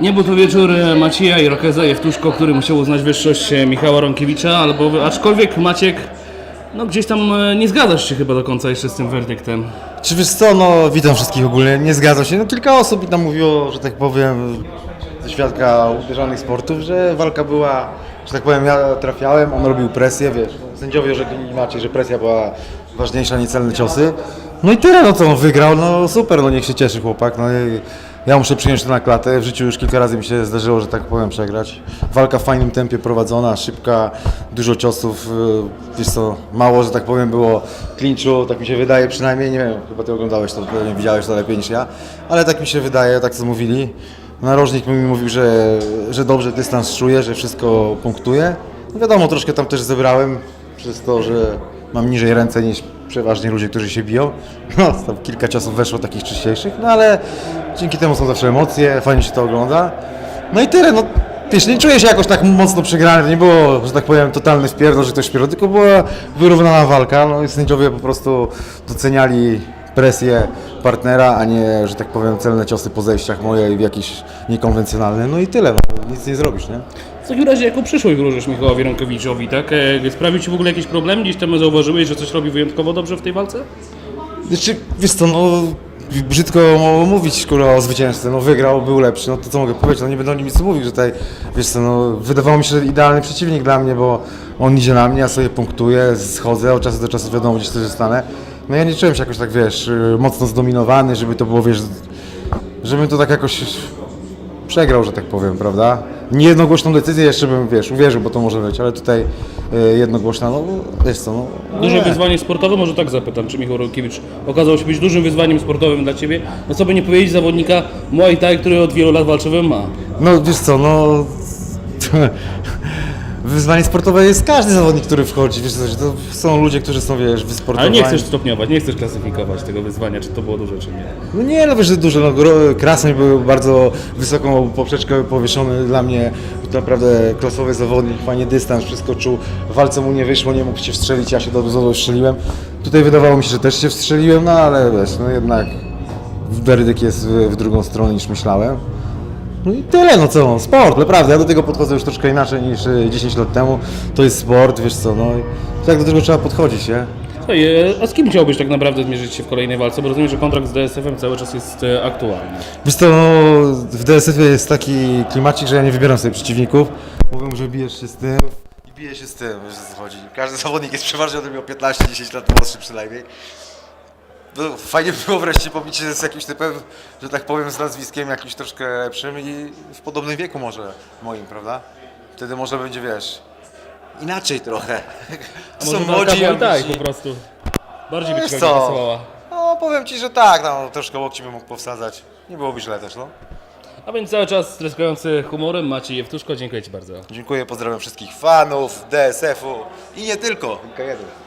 Nie był to wieczór e, Macieja i Rokeza Jewtuszko, który musiał uznać wyższość e, Michała Rąkiewicza, albo, aczkolwiek Maciek, no gdzieś tam e, nie zgadzasz się chyba do końca jeszcze z tym werdyktem. Czy wiesz co, no witam wszystkich ogólnie, nie zgadzam się. No kilka osób tam mówiło, że tak powiem, ze świadka uderzanych sportów, że walka była, że tak powiem, ja trafiałem, on robił presję, wiesz. Sędziowie orzekli inaczej, że presja była ważniejsza niż celne ciosy. No i tyle, no co on wygrał, no super, no niech się cieszy chłopak. No i ja muszę przyjąć to na klatę. W życiu już kilka razy mi się zdarzyło, że tak powiem, przegrać. Walka w fajnym tempie prowadzona, szybka, dużo ciosów. yy, Wiesz co, mało, że tak powiem, było klinczu, tak mi się wydaje przynajmniej. Nie wiem, chyba ty oglądałeś to, pewnie widziałeś to lepiej niż ja, ale tak mi się wydaje, tak co mówili. Narożnik mi mówił, że, że dobrze dystans czuje, że wszystko punktuje. No wiadomo, troszkę tam też zebrałem przez to, że mam niżej ręce niż przeważnie ludzie, którzy się biją. No, tam kilka ciosów weszło takich czyściejszych, no ale dzięki temu są zawsze emocje, fajnie się to ogląda. No i tyle, no wiesz, nie czuję się jakoś tak mocno przegrany, nie było, że tak powiem, totalny wpierdol, że ktoś wpierdol, tylko była wyrównana walka, no i sędziowie po prostu doceniali presję partnera, a nie, że tak powiem, celne ciosy po zejściach moje i w jakieś niekonwencjonalne, no i tyle, no, nic nie zrobisz, nie? W takim razie jaką przyszłość wróżysz Michałowi Rąkiewiczowi, tak? E, Sprawił Ci w ogóle jakiś problem? Gdzieś tam zauważyłeś, że coś robi wyjątkowo dobrze w tej walce? Znaczy, wiesz co, no brzydko mówić kurwa o zwycięzcy, no wygrał, był lepszy, no to co mogę powiedzieć, no nie będę o nim nic mówił, że tutaj, wiesz co, no wydawało mi się, że idealny przeciwnik dla mnie, bo on idzie na mnie, ja sobie punktuję, schodzę, od czasu do czasu wiadomo gdzieś coś zostanę. No ja nie czułem się jakoś tak, wiesz, y, mocno zdominowany, żeby to było, wiesz, żebym to tak jakoś przegrał, że tak powiem, prawda? Nie jednogłośną decyzję jeszcze bym, wiesz, uwierzył, bo to może być, ale tutaj y, jednogłośna, no wiesz co, no... Duże nie. wyzwanie sportowe? Może tak zapytam, czy Michał Rąkiewicz okazał się być dużym wyzwaniem sportowym dla Ciebie? No co by nie powiedzieć zawodnika Muay Thai, który od wielu lat walczy w MMA. No wiesz co, no... Wyzwanie sportowe jest każdy zawodnik, który wchodzi, wiesz co, to są ludzie, którzy są, wiesz, Ale wysportowani. nie chcesz stopniować, nie chcesz klasyfikować tego wyzwania, czy to było duże, czy nie. No nie, no wiesz, że dużo, no Krasoń był bardzo wysoką poprzeczkę powieszony dla mnie, był naprawdę klasowy zawodnik, fajnie dystans, wszystko czuł, w walce mu nie wyszło, nie mógł się wstrzelić, ja się dobrze dobrze wstrzeliłem. Tutaj wydawało mi się, że też się wstrzeliłem, no ale wiesz, no jednak werdykt jest w drugą stronę niż myślałem. No i tyle, no co, no, sport, naprawdę, ja do tego podchodzę już troszkę inaczej niż y, 10 lat temu, to jest sport, wiesz co, no i tak do tego trzeba podchodzić, nie? Słuchaj, e, a z kim chciałbyś tak naprawdę zmierzyć się w kolejnej walce? Bo rozumiem, że kontrakt z DSF-em cały czas jest e, aktualny. Wiesz co, no, w DSF-ie jest taki klimacik, że ja nie wybieram sobie przeciwników. Mówią, że bijesz się z tym i bije się z tym, wiesz o co chodzi. Każdy zawodnik jest przeważnie ode mnie o 15-10 lat młodszy przynajmniej. No, fajnie by było wreszcie pobić się z jakimś typem, że tak powiem, z nazwiskiem jakimś troszkę lepszym i w podobnym wieku może moim, prawda? Wtedy może będzie, wiesz, inaczej trochę. To są młodzi, ambitni. po prostu. Bardziej by Wiesz co? No powiem Ci, że tak, no, troszkę łokci bym mógł powsadzać. Nie byłoby źle też, no. A więc cały czas stresujący humorem Maciej Jewtuszko, dziękuję Ci bardzo. Dziękuję, pozdrawiam wszystkich fanów DSF-u i nie tylko. Tylko jeden.